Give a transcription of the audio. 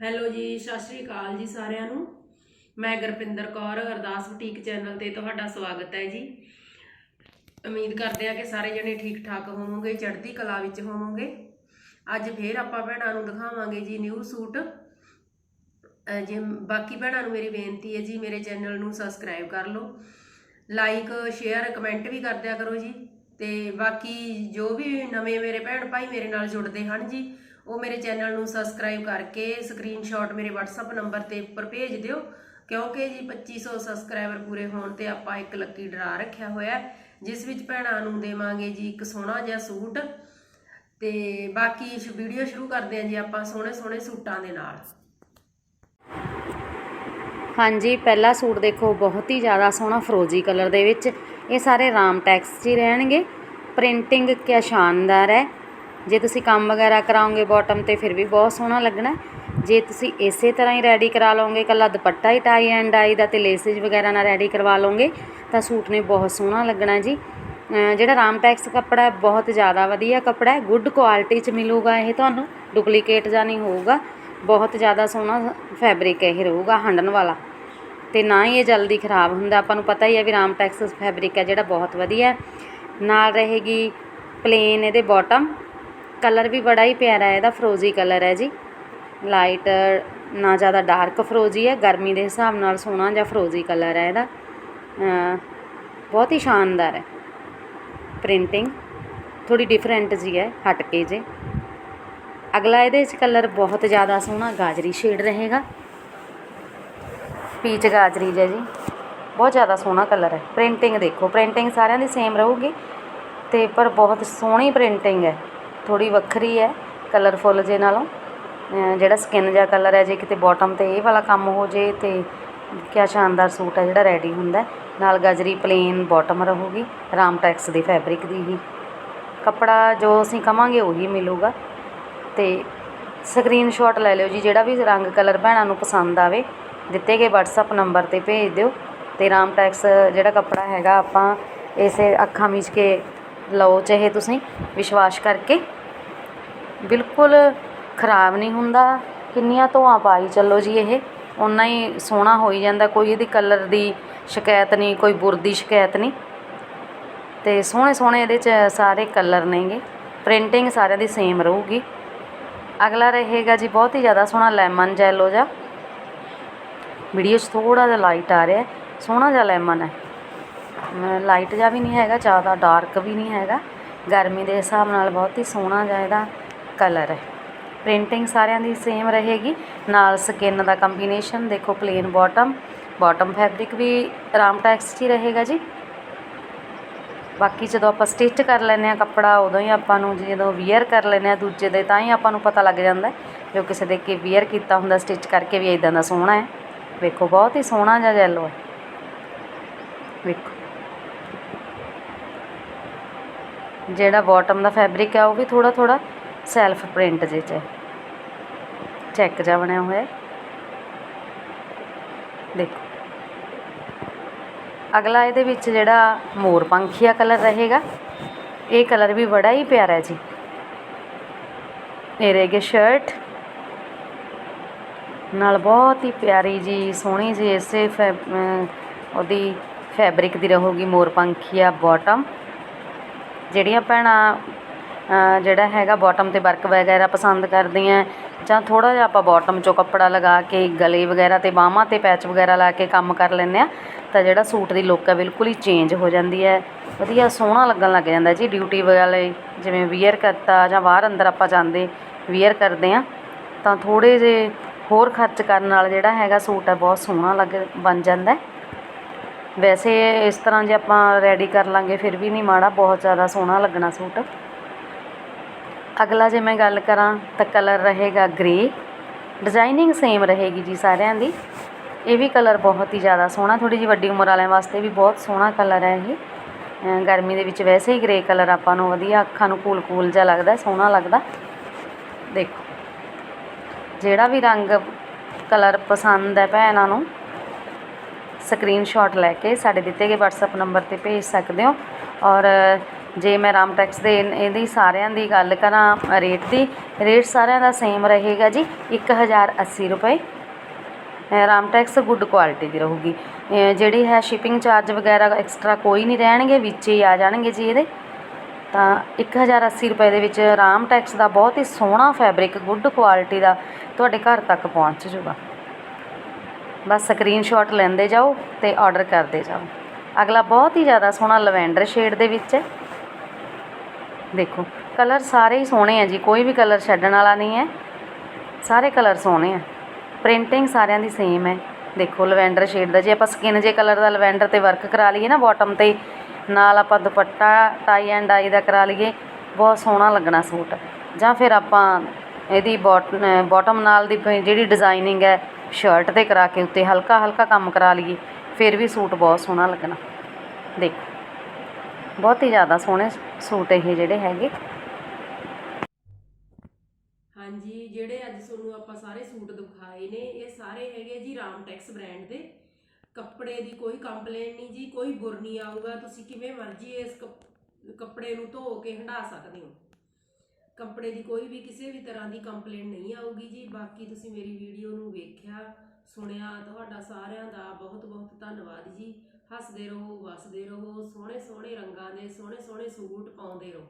Hello ਜੀ, ਸਤਿ ਸ਼੍ਰੀ ਅਕਾਲ ਜੀ ਸਾਰਿਆਂ ਨੂੰ। ਮੈਂ ਗੁਰਪਿੰਦਰ ਕੌਰ ਅਰਦਾਸ ਬੁਟੀਕ ਚੈਨਲ ਤੇ ਤੁਹਾਡਾ ਸਵਾਗਤ ਹੈ ਜੀ। ਉਮੀਦ ਕਰਦੇ ਆ ਕਿ ਸਾਰੇ ਜਣੇ ਠੀਕ ਠਾਕ ਹੋਵੋਗੇ, ਚੜ੍ਹਦੀ ਕਲਾ ਵਿੱਚ ਹੋਵੋਗੇ। ਅੱਜ ਫੇਰ ਆਪਾਂ ਭੈਣਾਂ ਨੂੰ ਦਿਖਾਵਾਂਗੇ ਜੀ ਨਿਊ ਸੂਟ ਜੇ ਬਾਕੀ ਭੈਣਾਂ ਨੂੰ ਮੇਰੀ ਬੇਨਤੀ ਹੈ ਜੀ, ਮੇਰੇ ਚੈਨਲ ਨੂੰ ਸਬਸਕ੍ਰਾਈਬ ਕਰ ਲਓ। ਲਾਈਕ ਸ਼ੇਅਰ ਕਮੈਂਟ ਵੀ ਕਰ ਦਿਆ ਕਰੋ ਜੀ। ਤੇ ਬਾਕੀ ਜੋ ਵੀ ਨਵੇਂ ਮੇਰੇ ਭੈਣ ਭਾਈ ਮੇਰੇ ਨਾਲ ਜੁੜਦੇ ਹਨ ਜੀ ਉਹ ਮੇਰੇ ਚੈਨਲ ਨੂੰ ਸਬਸਕ੍ਰਾਈਬ ਕਰਕੇ ਸਕਰੀਨਸ਼ਾਟ ਮੇਰੇ WhatsApp ਨੰਬਰ ਤੇ ਉੱਪਰ ਭੇਜ ਦਿਓ। ਕਿਉਂਕਿ ਜੀ 2500 ਸਬਸਕ੍ਰਾਈਬਰ ਪੂਰੇ ਹੋਣ ਤੇ ਆਪਾਂ ਇੱਕ ਲੱਕੀ ਡਰਾ ਰੱਖਿਆ ਹੋਇਆ ਜਿਸ ਵਿੱਚ ਭੈਣਾਂ ਨੂੰ ਦੇਵਾਂਗੇ ਜੀ ਇੱਕ ਸੋਹਣਾ ਜਿਹਾ ਸੂਟ। ਤੇ ਬਾਕੀ ਵੀਡੀਓ ਸ਼ੁਰੂ ਕਰਦੇ ਹਾਂ ਜੀ ਆਪਾਂ ਸੋਹਣੇ ਸੋਹਣੇ ਸੂਟਾਂ ਦੇ ਨਾਲ। ਹਾਂਜੀ, ਪਹਿਲਾ ਸੂਟ ਦੇਖੋ, ਬਹੁਤ ਹੀ ਜ਼ਿਆਦਾ ਸੋਹਣਾ ਫਰੋਜੀ ਕਲਰ ਦੇ ਵਿੱਚ। ਇਹ ਸਾਰੇ ਰਾਮ ਟੈਕਸ 'ਚ ਹੀ ਰਹਿਣਗੇ। ਪ੍ਰਿੰਟਿੰਗ ਕਿਆ ਸ਼ਾਨਦਾਰ ਹੈ। ਜੇ ਤੁਸੀਂ ਕੰਮ ਵਗੈਰਾ ਕਰਾਓਗੇ ਬਾਟਮ ਤੇ ਫਿਰ ਵੀ ਬਹੁਤ ਸੋਹਣਾ ਲੱਗਣਾ। ਜੇ ਤੁਸੀਂ ਇਸੇ ਤਰ੍ਹਾਂ ਹੀ ਰੈਡੀ ਕਰਾ ਲਓਗੇ ਕੱਲਾ ਦੁਪੱਟਾ ਹੀ ਟਾਈ ਐਂਡ ਆਈ ਦਾ ਤੇ ਲੇਸਿਸ ਵਗੈਰਾ ਨਾਲ ਰੈਡੀ ਕਰਵਾ ਲਓਗੇ, ਤਾਂ ਸੂਟ ਨੇ ਬਹੁਤ ਸੋਹਣਾ ਲੱਗਣਾ ਜੀ। ਜਿਹੜਾ ਰਾਮ ਟੈਕਸ ਕੱਪੜਾ ਹੈ, ਬਹੁਤ ਜ਼ਿਆਦਾ ਵਧੀਆ ਕੱਪੜਾ ਹੈ। ਗੁੱਡ ਕੁਆਲਿਟੀ 'ਚ ਮਿਲੂਗਾ ਇਹ ਤੁਹਾਨੂੰ ਡੁਪਲੀਕੇਟ ਜਾਂ ਨਹੀਂ ਹੋਊਗਾ। ਬਹੁਤ ਜ਼ਿਆਦਾ ਸੋਹਣਾ ਫੈਬਰਿਕ ਇਹ ਰਹੂਗਾ ਹੰਡਣ ਵਾਲਾ। ਤੇ ਨਾ ਹੀ ਇਹ ਜਲਦੀ ਖਰਾਬ ਹੁੰਦਾ। ਆਪਾਂ ਨੂੰ ਪਤਾ ਹੀ ਹੈ ਵੀ ਰਾਮ ਟੈਕਸ ਫੈਬਰਿਕ ਹੈ ਜਿਹੜਾ ਬਹੁਤ ਵਧੀਆ ਨਾਲ ਰਹੇਗੀ ਪਲੇਨ ਇਹਦੇ ਬਾਟਮ ਕਲਰ ਵੀ ਬੜਾ ਹੀ ਪਿਆਰਾ ਹੈ, ਇਹਦਾ ਫਰੋਜ਼ੀ ਕਲਰ ਹੈ ਜੀ। ਲਾਈਟ ਨਾ ਜ਼ਿਆਦਾ ਡਾਰਕ ਫਰੋਜ਼ੀ ਹੈ, ਗਰਮੀ ਦੇ ਹਿਸਾਬ ਨਾਲ ਸੋਹਣਾ ਜਿਹਾ ਫਰੋਜ਼ੀ ਕਲਰ ਹੈ ਇਹਦਾ। ਬਹੁਤ ਹੀ ਸ਼ਾਨਦਾਰ ਹੈ। ਪ੍ਰਿੰਟਿੰਗ ਥੋੜੀ ਡਿਫਰੈਂਟ ਜੀ ਹੈ, ਹਟ ਕੇ ਜੇ। ਅਗਲਾ ਇਹਦੇ ਵਿੱਚ ਕਲਰ ਬਹੁਤ ਜ਼ਿਆਦਾ ਸੋਹਣਾ ਗਾਜਰੀ ਸ਼ੇਡ ਰਹੇਗਾ। ਪੀਚ ਗਾਜਰੀ ਜਿਹਾ ਜੀ। ਬਹੁਤ ਜ਼ਿਆਦਾ ਸੋਹਣਾ ਕਲਰ ਹੈ। ਪ੍ਰਿੰਟਿੰਗ ਦੇਖੋ, ਪ੍ਰਿੰਟਿੰਗ ਸਾਰਿਆਂ ਦੀ ਸੇਮ ਰਹੂਗੀ। ਤੇ ਪਰ ਬਹੁਤ ਸੋਹਣੀ ਪ੍ਰਿੰਟਿੰਗ ਹੈ। ਥੋੜ੍ਹੀ ਵੱਖਰੀ ਹੈ ਕਲਰਫੁੱਲ ਜੇ ਨਾਲੋਂ। ਜਿਹੜਾ ਸਕਿਨ ਜਿਹਾ ਕਲਰ ਹੈ, ਜੇ ਕਿਤੇ ਬੋਟਮ ਤੇ ਇਹ ਵਾਲਾ ਕੰਮ ਹੋ ਜੇ ਤੇ ਕਿਆ ਸ਼ਾਨਦਾਰ ਸੂਟ ਹੈ ਜਿਹੜਾ ਰੈਡੀ ਹੁੰਦਾ ਨਾਲ ਗਾਜਰੀ ਪਲੇਨ ਬੋਟਮ ਰਹੂਗੀ, ਰਾਮ ਟੈਕਸ ਦੀ ਫੈਬਰਿਕ ਦੀ ਹੀ। ਕੱਪੜਾ ਜੋ ਅਸੀਂ ਕਵਾਂਗੇ ਉਹੀ ਮਿਲੂਗਾ। ਅਤੇ ਸਕਰੀਨਸ਼ਾਟ ਲੈ ਲਿਓ ਜੀ, ਜਿਹੜਾ ਵੀ ਰੰਗ ਕਲਰ ਭੈਣਾਂ ਨੂੰ ਪਸੰਦ ਆਵੇ, ਦਿੱਤੇ ਗਏ WhatsApp ਨੰਬਰ ਤੇ ਭੇਜ ਦਿਓ। ਤੇ ਰਾਮ ਟੈਕਸ ਜਿਹੜਾ ਕੱਪੜਾ ਹੈਗਾ, ਆਪਾਂ ਇਸੇ ਅੱਖਾਂ ਮੀਚ ਕੇ ਲਓ, ਚਾਹੇ ਤੁਸੀਂ ਵਿਸ਼ਵਾਸ ਕਰਕੇ। ਬਿਲਕੁਲ ਖਰਾਬ ਨਹੀਂ ਹੁੰਦਾ। ਕਿੰਨੀਆਂ ਧੋਆਂ ਪਾਈ ਚੱਲੋ ਜੀ ਇਹ। ਓਨਾ ਹੀ ਸੋਹਣਾ ਹੋਈ ਜਾਂਦਾ। ਕੋਈ ਇਹਦੀ ਕਲਰ ਦੀ ਸ਼ਿਕਾਇਤ ਨਹੀਂ, ਕੋਈ ਬੁਰ ਦੀ ਸ਼ਿਕਾਇਤ ਨਹੀਂ। ਅਤੇ ਸੋਹਣੇ ਸੋਹਣੇ ਇਹਦੇ ਚ ਸਾਰੇ ਕਲਰ ਨੇਗੇ। ਪ੍ਰਿੰਟਿੰਗ ਸਾਰਿਆਂ ਦੀ ਸੇਮ ਰਹੂਗੀ। ਅਗਲਾ ਰਹੇਗਾ ਜੀ ਬਹੁਤ ਹੀ ਜ਼ਿਆਦਾ ਸੋਹਣਾ ਲੈਮਨ ਜੈਲੋ ਜਿਹਾ। ਵੀਡੀਓ 'ਚ ਥੋੜ੍ਹਾ ਜਿਹਾ ਲਾਈਟ ਆ ਰਿਹਾ। ਸੋਹਣਾ ਜਿਹਾ ਲੈਮਨ ਹੈ। ਲਾਈਟ ਜਿਹਾ ਵੀ ਨਹੀਂ ਹੈਗਾ, ਜ਼ਿਆਦਾ ਡਾਰਕ ਵੀ ਨਹੀਂ ਹੈਗਾ। ਗਰਮੀ ਦੇ ਹਿਸਾਬ ਨਾਲ ਬਹੁਤ ਹੀ ਸੋਹਣਾ ਜਿਹਾ ਇਹਦਾ। ਕਲਰ ਹੈ। ਪ੍ਰਿੰਟਿੰਗ ਸਾਰਿਆਂ ਦੀ ਸੇਮ ਰਹੇਗੀ। ਨਾਲ ਸਕਿਨ ਦਾ ਕੰਬੀਨੇਸ਼ਨ ਦੇਖੋ ਪਲੇਨ ਬਾਟਮ ਬਾਟਮ ਫੈਬਰਿਕ ਵੀ ਆਰਾਮ ਟੈਕਸਟ 'ਚ ਹੀ ਰਹੇਗਾ ਜੀ। ਬਾਕੀ ਜਦੋਂ ਆਪਾਂ ਸਟਿਚ ਕਰ ਲੈਂਦੇ ਆ ਕੱਪੜਾ, ਉਦੋਂ ਹੀ ਆਪਾਂ ਨੂੰ ਜਦੋਂ ਵੀਅਰ ਕਰ ਲੈਂਦੇ ਆ ਦੂਜੇ ਦੇ, ਤਾਂ ਹੀ ਆਪਾਂ ਨੂੰ ਪਤਾ ਲੱਗ ਜਾਂਦਾ ਜੋ ਕਿਸੇ ਦੇ ਕੇ ਵੀਅਰ ਕੀਤਾ ਹੁੰਦਾ ਸਟਿਚ ਕਰਕੇ ਵੀ ਇਦਾਂ ਦਾ ਸੋਹਣਾ ਹੈ। ਵੇਖੋ, ਬਹੁਤ ਹੀ ਸੋਹਣਾ ਜਿਹਾ ਯੈਲੋ ਹੈ। ਵੇਖੋ। ਜਿਹੜਾ ਬਾਟਮ ਦਾ ਫੈਬਰਿਕ ਹੈ, ਉਹ ਵੀ ਥੋੜਾ ਥੋੜਾ ਸੈਲਫ ਪ੍ਰਿੰਟ ਜਿਹੇ ਚ। ਚੈੱਕ ਜਿਹਾ ਬਣਿਆ ਹੋਇਆ। ਦੇਖੋ। ਅਗਲਾ ਇਹਦੇ ਵਿੱਚ ਜਿਹੜਾ ਮੋਰ ਪੰਖੀਆ ਕਲਰ ਰਹੇਗਾ, ਇਹ ਕਲਰ ਵੀ ਬੜਾ ਹੀ ਪਿਆਰਾ ਜੀ। ਇਹ ਰਹੇਗੀ ਸ਼ਰਟ। ਨਾਲ ਬਹੁਤ ਹੀ ਪਿਆਰੀ ਜੀ, ਸੋਹਣੀ ਜੀ, ਇਸੇ ਫੈ ਉਹਦੀ ਫੈਬਰਿਕ ਦੀ ਰਹੂਗੀ ਮੋਰ ਪੰਖੀਆ ਬਾਟਮ ਜਿਹੜੀਆਂ ਭੈਣਾਂ ਜਿਹੜਾ ਹੈਗਾ ਬੋਟਮ ਤੇ ਵਰਕ ਵਗੈਰਾ ਪਸੰਦ ਕਰਦੀਆਂ ਜਾਂ ਥੋੜ੍ਹਾ ਜਿਹਾ ਆਪਾਂ ਬੋਟਮ ਚੋਂ ਕੱਪੜਾ ਲਗਾ ਕੇ, ਗਲੇ ਵਗੈਰਾ ਤੇ ਬਾਹਾਂ ਤੇ ਪੈਚ ਵਗੈਰਾ ਲਾ ਕੇ ਕੰਮ ਕਰ ਲੈਂਦੇ ਹਾਂ, ਤਾਂ ਜਿਹੜਾ ਸੂਟ ਦੀ ਲੁੱਕ ਹੈ ਬਿਲਕੁਲ ਹੀ ਚੇਂਜ ਹੋ ਜਾਂਦੀ ਹੈ। ਵਧੀਆ ਸੋਹਣਾ ਲੱਗਣ ਲੱਗ ਜਾਂਦਾ ਜੀ ਡਿਊਟੀ ਵਾਲੇ, ਜਿਵੇਂ ਵੀਅਰ ਕਰਤਾ ਜਾਂ ਬਾਹਰ ਅੰਦਰ ਆਪਾਂ ਜਾਂਦੇ ਵੀਅਰ ਕਰਦੇ ਹਾਂ, ਤਾਂ ਥੋੜ੍ਹੇ ਜਿਹੇ ਹੋਰ ਖਰਚ ਕਰਨ ਨਾਲ ਜਿਹੜਾ ਹੈਗਾ ਸੂਟ ਹੈ ਬਹੁਤ ਸੋਹਣਾ ਲੱਗ, ਬਣ ਜਾਂਦਾ ਵੈਸੇ ਇਸ ਤਰ੍ਹਾਂ ਜੇ ਆਪਾਂ ਰੈਡੀ ਕਰ ਲਾਂਗੇ, ਫਿਰ ਵੀ ਨਹੀਂ ਮਾੜਾ, ਬਹੁਤ ਜ਼ਿਆਦਾ ਸੋਹਣਾ ਲੱਗਣਾ ਸੂਟ। ਅਗਲਾ ਜੇ ਮੈਂ ਗੱਲ ਕਰਾਂ ਤਾਂ ਕਲਰ ਰਹੇਗਾ ਗ੍ਰੇ ਡਿਜ਼ਾਈਨਿੰਗ ਸੇਮ ਰਹੇਗੀ ਜੀ ਸਾਰਿਆਂ ਦੀ। ਇਹ ਵੀ ਕਲਰ ਬਹੁਤ ਹੀ ਜ਼ਿਆਦਾ ਸੋਹਣਾ ਥੋੜੀ ਜਿਹੀ ਵੱਡੀ ਉਮਰ ਵਾਲਿਆਂ ਵਾਸਤੇ ਵੀ ਬਹੁਤ ਸੋਹਣਾ ਕਲਰ ਹੈ ਇਹ। ਗਰਮੀ ਦੇ ਵਿੱਚ ਵੈਸੇ ਹੀ ਗ੍ਰੇ ਕਲਰ ਆਪਾਂ ਨੂੰ ਵਧੀਆ ਅੱਖਾਂ ਨੂੰ ਕੂਲ ਕੂਲ ਜਿਹਾ ਲੱਗਦਾ, ਸੋਹਣਾ ਲੱਗਦਾ। ਦੇਖੋ, ਜਿਹੜਾ ਵੀ ਰੰਗ ਕਲਰ ਪਸੰਦ ਹੈ ਭੈਣਾਂ ਨੂੰ ਸਕਰੀਨਸ਼ਾਟ ਲੈ ਕੇ ਸਾਡੇ ਦਿੱਤੇ ਗਏ WhatsApp ਨੰਬਰ ਤੇ ਭੇਜ ਸਕਦੇ ਹੋ। ਔਰ ਜੇ ਮੈਂ ਰਾਮ ਟੈਕਸ ਦੇ ਇਹਦੀ ਸਾਰਿਆਂ ਦੀ ਗੱਲ ਕਰਾਂ ਰੇਟ ਦੀ, ਰੇਟ ਸਾਰਿਆਂ ਦਾ ਸੇਮ ਰਹੇਗਾ ਜੀ 1080 ਰੁਪਏ। ਰਾਮ ਟੈਕਸ ਗੁੱਡ ਕੁਆਲਿਟੀ ਦੀ ਰਹੂਗੀ। ਜਿਹੜੀ ਹੈ ਸ਼ਿਪਿੰਗ ਚਾਰਜ ਵਗੈਰਾ ਐਕਸਟਰਾ ਕੋਈ ਨਹੀਂ ਰਹਿਣਗੇ, ਵਿੱਚ ਹੀ ਆ ਜਾਣਗੇ ਜੀ ਇਹਦੇ। ਤਾਂ 1080 ਰੁਪਏ ਦੇ ਵਿੱਚ ਰਾਮ ਟੈਕਸ ਦਾ ਬਹੁਤ ਹੀ ਸੋਹਣਾ ਫੈਬਰਿਕ ਗੁੱਡ ਕੁਆਲਿਟੀ ਦਾ ਤੁਹਾਡੇ ਘਰ ਤੱਕ ਪਹੁੰਚ ਜਾਊਗਾ। ਬਸ ਸਕਰੀਨਸ਼ਾਟ ਲੈਂਦੇ ਜਾਓ ਤੇ ਆਰਡਰ ਕਰਦੇ ਜਾਓ। ਅਗਲਾ ਬਹੁਤ ਹੀ ਜ਼ਿਆਦਾ ਸੋਹਣਾ ਲਵੈਂਡਰ ਸ਼ੇਡ ਦੇ ਵਿੱਚ ਹੈ। ਦੇਖੋ ਕਲਰ ਸਾਰੇ ਹੀ ਸੋਹਣੇ ਆ ਜੀ, ਕੋਈ ਵੀ ਕਲਰ ਛੱਡਣ ਵਾਲਾ ਨਹੀਂ ਹੈ। ਸਾਰੇ ਕਲਰ ਸੋਹਣੇ ਆ। ਪ੍ਰਿੰਟਿੰਗ ਸਾਰਿਆਂ ਦੀ ਸੇਮ ਹੈ। ਦੇਖੋ ਲਵੈਂਡਰ ਸ਼ੇਡ ਦਾ, ਜੇ ਆਪਾਂ ਸਕਿਨ ਜੇ ਕਲਰ ਦਾ ਲਵੈਂਡਰ ਤੇ ਵਰਕ ਕਰਾ ਲਈਏ ਨਾ ਬਾਟਮ ਤੇ, ਨਾਲ ਆਪਾਂ ਦੁਪੱਟਾ ਟਾਈ ਐਂਡ ਡਾਈ ਦਾ ਕਰਾ ਲਈਏ, ਬਹੁਤ ਸੋਹਣਾ ਲੱਗਣਾ ਸੂਟ। ਜਾਂ ਫਿਰ ਆਪਾਂ ਇਹਦੀ ਬਾਟਮ ਨਾਲ ਦੀ ਪ- ਜਿਹੜੀ ਡਿਜ਼ਾਈਨਿੰਗ ਹੈ ਸ਼ਰਟ ਤੇ ਕਰਾ ਕੇ ਉੱਤੇ ਹਲਕਾ ਹਲਕਾ ਕੰਮ ਕਰਾ ਲਈਏ, ਫਿਰ ਵੀ ਸੂਟ ਬਹੁਤ ਸੋਹਣਾ ਲੱਗਣਾ। ਦੇਖੋ। ਬਹੁਤ ਹੀ ਜ਼ਿਆਦਾ ਸੋਹਣੇ ਸੂਟ ਇਹ ਜਿਹੜੇ ਹੈਗੇ। ਹਾਂਜੀ, ਜਿਹੜੇ ਅੱਜ ਤੁਹਾਨੂੰ ਆਪਾਂ ਸਾਰੇ ਸੂਟ ਦਿਖਾਏ ਨੇ, ਇਹ ਸਾਰੇ ਹੈਗੇ ਜੀ ਰਾਮਟੈਕਸ ਬ੍ਰਾਂਡ ਦੇ। ਕੱਪੜੇ ਦੀ ਕੋਈ ਕੰਪਲੇਨ ਨਹੀਂ ਜੀ, ਕੋਈ ਬੁਰ ਨਹੀਂ ਆਊਗਾ, ਤੁਸੀਂ ਕਿਵੇਂ ਮਰਜ਼ੀ ਇਸ ਕੱਪ- ਕੱਪੜੇ ਨੂੰ ਧੋ ਕੇ ਹੰਢਾ ਸਕਦੇ ਹੋ। ਕੱਪੜੇ ਦੀ ਕੋਈ ਵੀ ਕਿਸੇ ਵੀ ਤਰ੍ਹਾਂ ਦੀ ਕੰਪਲੇਨ ਨਹੀਂ ਆਊਗੀ ਜੀ, ਬਾਕੀ ਤੁਸੀਂ ਮੇਰੀ ਵੀਡੀਓ ਨੂੰ ਵੇਖਿਆ, ਸੁਣਿਆ, ਤੁਹਾਡਾ ਸਾਰਿਆਂ ਦਾ ਬਹੁਤ ਬਹੁਤ ਧੰਨਵਾਦ ਜੀ। ਹੱਸਦੇ ਰਹੋ ਵਸਦੇ ਰਹੋ ਸੋਹਣੇ ਸੋਹਣੇ ਰੰਗਾਂ ਦੇ ਸੋਹਣੇ ਸੋਹਣੇ ਸੂਟ ਪਾਉਂਦੇ ਰਹੋ।